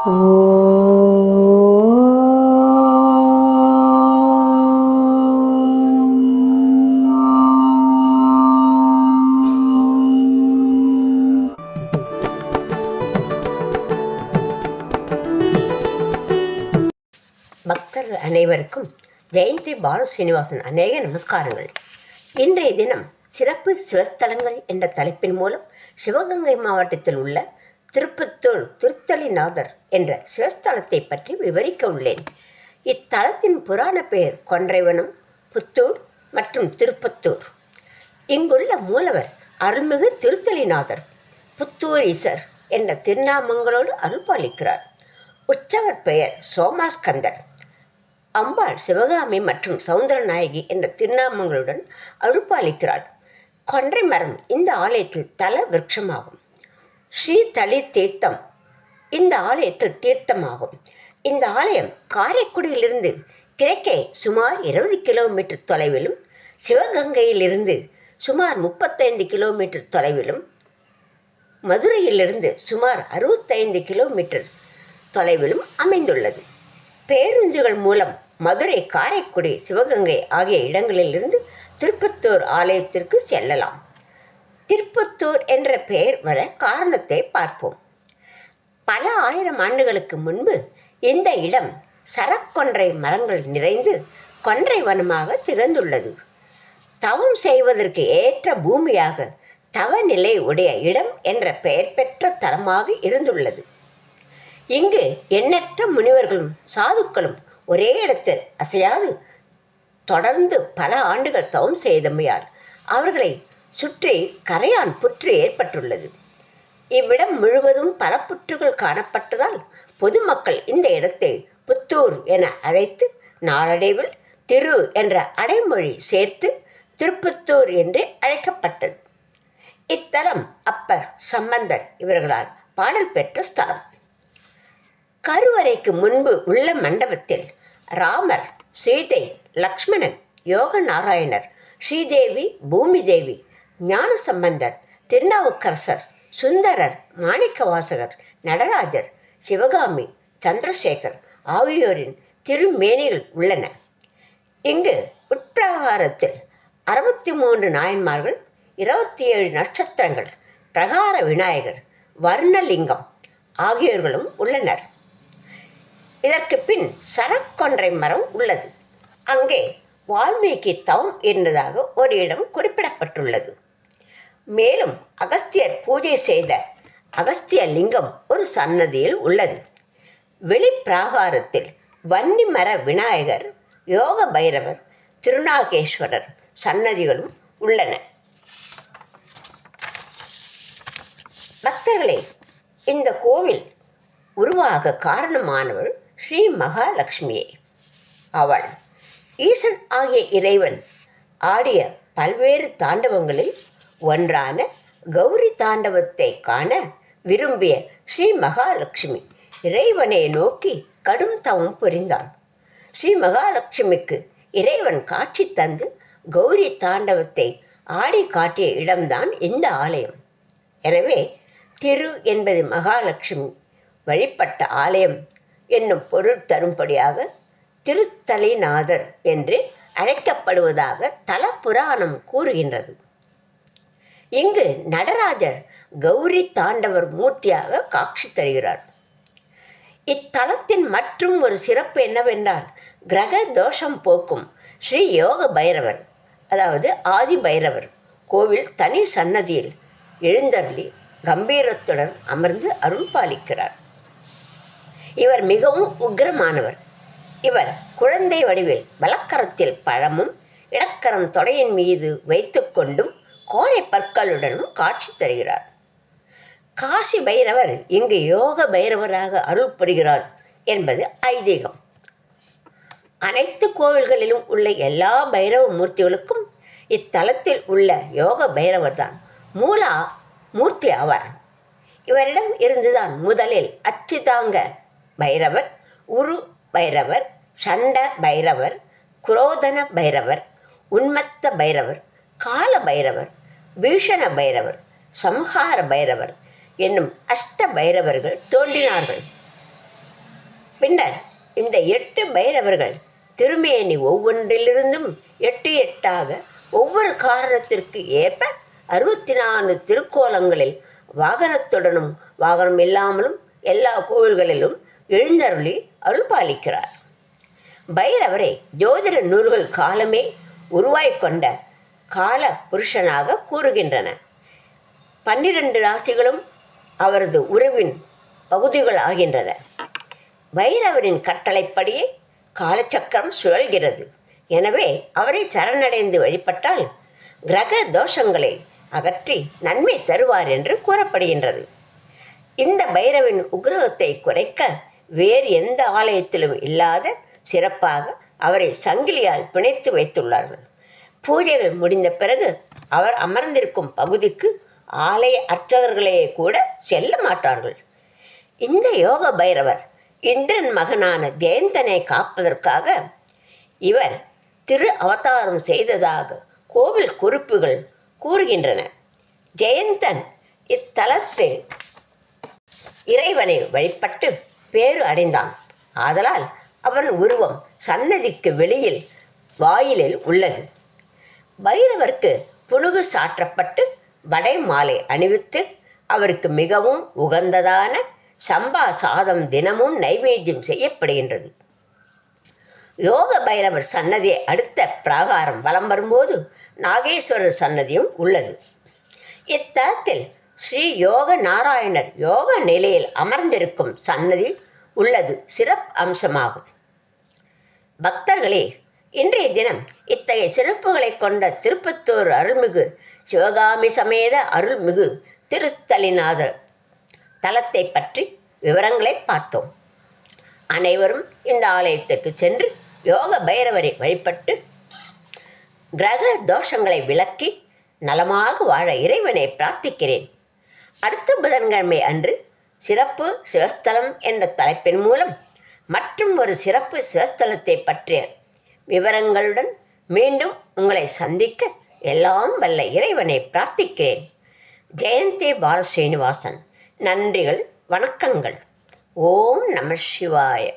பக்தர் அனைவருக்கும் ஜெயந்தி பால சீனிவாசன் அநேக நமஸ்காரங்கள். இன்றைய தினம் சிறப்பு சிவஸ்தலங்கள் என்ற தலைப்பின் மூலம் சிவகங்கை மாவட்டத்தில் உள்ள திருப்பத்தூர் திருத்தலிநாதர் என்ற சிவஸ்தலத்தை பற்றி விவரிக்க உள்ளேன். இத்தலத்தின் புராண பெயர் கொன்றைவனம் புத்தூர் மற்றும் திருப்பத்தூர். இங்குள்ள மூலவர் அருள்மிகு திருத்தலிநாதர் புத்தூரீசர் என்ற திருநாமங்களோடு அருள்பாலிக்கிறார். உற்சவர் பெயர் சோமாஸ்கந்தர். அம்பாள் சிவகாமி மற்றும் சவுந்தரநாயகி என்ற திருநாமங்களுடன் அருள்பாலிக்கிறாள். கொன்றை மரம் இந்த ஆலயத்தில் தல விருட்சமாகும். ஸ்ரீ தளி தீர்த்தம் இந்த ஆலயத்தில் தீர்த்தமாகும். இந்த ஆலயம் காரைக்குடியிலிருந்து கிழக்கே சுமார் இருபது கிலோமீட்டர் தொலைவிலும் சிவகங்கையிலிருந்து சுமார் முப்பத்தைந்து கிலோமீட்டர் தொலைவிலும் மதுரையிலிருந்து சுமார் அறுபத்தைந்து கிலோமீட்டர் தொலைவிலும் அமைந்துள்ளது. பேருந்துகள் மூலம் மதுரை காரைக்குடி சிவகங்கை ஆகிய இடங்களிலிருந்து திருப்பத்தூர் ஆலயத்திற்கு செல்லலாம். திருப்பத்தூர் என்ற பெயர் வர காரணத்தை பார்ப்போம். பல ஆயிரம் ஆண்டுகளுக்கு முன்பு இந்த இடம் சரக்கொன்றை மரங்கள் நிறைந்து கொன்றை வனமாக திறந்துள்ளது தவம் செய்வதற்கு ஏற்ற பூமியாக தவநிலை உடைய இடம் என்ற பெயர் பெற்ற தலமாக இருந்துள்ளது. இங்கு எண்ணற்ற முனிவர்களும் சாதுக்களும் ஒரே இடத்தில் அசையாது. தொடர்ந்து பல ஆண்டுகள் தவம் செய்தமையால் அவர்களை சுற்றி கரையான் புற்று ஏற்பட்டுள்ளது. இவ்விடம் முழுவதும் பல புற்றுகள் காணப்பட்டதால் பொதுமக்கள் இந்த இடத்தை புத்தூர் என அழைத்து நாளடைவில் திரு என்ற அடைமொழி சேர்த்து திருப்புத்தூர் என்று அழைக்கப்பட்டது. இத்தலம் அப்பர் சம்பந்தர் இவர்களால் பாடல் பெற்ற ஸ்தலம். கருவறைக்கு முன்பு உள்ள மண்டபத்தில் ராமர் சீதை லக்ஷ்மணன் யோக நாராயணர் ஸ்ரீதேவி பூமி தேவி ஞான சம்பந்தர் திருநாவுக்கரசர் சுந்தரர் மாணிக்கவாசகர் நடராஜர் சிவகாமி சந்திரசேகர் ஆகியோரின் திருமேனிகள் உள்ளன. இங்கு உட்பிரகாரத்தில் அறுபத்தி மூன்று நாயன்மார்கள் இருபத்தி ஏழு நட்சத்திரங்கள் பிரகார விநாயகர் வர்ணலிங்கம் ஆகியோர்களும் உள்ளனர். இதற்கு பின் சரக்கொன்றை மரம் உள்ளது. அங்கே வால்மீகி தவம் இருந்ததாக ஒரு இடம் குறிப்பிடப்பட்டுள்ளது. மேலும் அகஸ்தியர் பூஜை செய்த அகஸ்திய லிங்கம் ஒரு சன்னதியில் உள்ளது. வெளிப்பிராகாரத்தில் வன்னிமர விநாயகர் யோக பைரவர் திருநாகேஸ்வரர் சன்னதிகளும் உள்ளன. பக்தர்களே இந்த கோவில் உருவாக காரணமானவள் ஸ்ரீ மகாலட்சுமியே. அவள் ஈசன் ஆகிய இறைவன் ஆடிய பல்வேறு தாண்டவங்களில் ஒன்றான கௌரி தாண்டவத்தை காண விரும்பிய ஸ்ரீ மகாலட்சுமி இறைவனை நோக்கி கடும் தவம் புரிந்தாள் ஸ்ரீ மகாலட்சுமிக்கு இறைவன் காட்சி தந்து கௌரி தாண்டவத்தை ஆடி காட்டிய இடம்தான் இந்த ஆலயம். எனவே திரு என்பது மகாலட்சுமி வழிபட்ட ஆலயம் என்னும் பொருள் தரும்படியாக திருத்தலிநாதர் என்று அழைக்கப்படுவதாக தல புராணம் கூறுகின்றது. இங்கு நடராஜர் கௌரி தாண்டவர் மூர்த்தியாக காட்சி தருகிறார். இத்தலத்தின் மற்றும் ஒரு சிறப்பு என்னவென்றால் கிரக தோஷம் போக்கும் ஸ்ரீ யோக பைரவர் அதாவது ஆதி பைரவர் கோவில் தனி சன்னதியில் எழுந்தருளி கம்பீரத்துடன் அமர்ந்து அருள் பாலிக்கிறார். இவர் மிகவும் உக்கிரமானவர். இவர் குழந்தை வடிவில் வலக்கரத்தில் பழமும் இடக்கரம் தொடையின் மீது வைத்துக்கொண்டும் கோரை பற்களுடனும் காட்சி தருகிறார். காசி பைரவர் இங்கு யோக பைரவராக அருள் புரிகிறார் என்பது ஐதீகம். அனைத்து கோவில்களிலும் உள்ள எல்லா பைரவ மூர்த்திகளுக்கும் இத்தலத்தில் உள்ள யோக பைரவர் தான் மூலா மூர்த்தி ஆவார் இவரிடம் இருந்துதான் முதலில் அச்சுதாங்க பைரவர் உரு பைரவர் சண்ட பைரவர் குரோதன பைரவர் உன்மத்த பைரவர் கால பைரவர் பீஷண பைரவர் சம்ஹார பைரவர் என்னும் அஷ்ட பைரவர்கள் தோன்றினார்கள். பின்னர் இந்த எட்டு பைரவர்கள் திருமேனி ஒவ்வொன்றிலிருந்தும் எட்டு எட்டாக ஒவ்வொரு காரணத்திற்கு ஏற்ப அறுபத்தி நான்கு திருக்கோலங்களில் வாகனத்துடனும் வாகனம் இல்லாமலும் எல்லா கோவில்களிலும் எழுந்தருளி அருள்பாலிக்கிறார். பைரவரை ஜோதிட நூல்கள் காலமே உருவாய் கொண்ட கால புருஷனாக கூறுகின்றன. பன்னிரண்டு ராசிகளும் அவரது உறவின் பகுதிகள் ஆகின்றன. பைரவரின் கட்டளைப்படியே காலச்சக்கரம் சுழல்கிறது. எனவே அவரை சரணடைந்து வழிபட்டால் கிரக தோஷங்களை அகற்றி நன்மை தருவார் என்று கூறப்படுகின்றது. இந்த பைரவின் உக்ரகத்தை குறைக்க வேறு எந்த ஆலயத்திலும் இல்லாத சிறப்பாக அவரை சங்கிலியால் பிணைத்து வைத்துள்ளார்கள். பூஜைகள் முடிந்த பிறகு அவர் அமர்ந்திருக்கும் பகுதிக்கு ஆலய அர்ச்சகர்களே கூட செல்ல மாட்டார்கள். இந்த யோக பைரவர் இந்திரன் மகனான ஜெயந்தனை காப்பதற்காக இவர் திரு அவதாரம் செய்ததாக கோவில் குறிப்புகள் கூறுகின்றன. ஜெயந்தன் இத்தலத்தில் இறைவனை வழிபட்டு பேறு அடைந்தான். ஆதலால் அவன் உருவம் சன்னதிக்கு வெளியில் வாயிலில் உள்ளது. பைரவருக்கு புனுகு சாற்றப்பட்டு வடை மாலை அணிவித்து அவருக்கு மிகவும் உகந்ததான சம்பா சாதம் தினமும் நைவேத்தியம் செய்யப்படுகின்றது. யோக பைரவர் சன்னதியை அடுத்த பிராகாரம் வலம் வரும்போது நாகேஸ்வரர் சன்னதியும் உள்ளது. இத்தலத்தில் ஸ்ரீ யோக நாராயணர் யோக நிலையில் அமர்ந்திருக்கும் சன்னதி உள்ளது. சிறப்பு அம்சமாகும். பக்தர்களே இன்றைய தினம் இத்தகைய சிறப்புகளை கொண்ட திருப்பத்தூர் அருள்மிகு சிவகாமி சமேத அருள்மிகு திருத்தலிநாதர் தலத்தை பற்றி விவரங்களை பார்த்தோம். அனைவரும் இந்த ஆலயத்திற்கு சென்று யோக பைரவரை வழிபட்டு கிரக தோஷங்களை விலக்கி நலமாக வாழ இறைவனை பிரார்த்திக்கிறேன். அடுத்த புதன்கிழமை அன்று சிறப்பு சிவஸ்தலம் என்ற தலைப்பின் மூலம் மற்றும் ஒரு சிறப்பு சிவஸ்தலத்தை பற்றிய விவரங்களுடன் மீண்டும் உங்களை சந்திக்க எல்லாம் வல்ல இறைவனை பிரார்த்திக்கிறேன். ஜெயந்தி பால நன்றிகள் வணக்கங்கள். ஓம் நம சிவாய.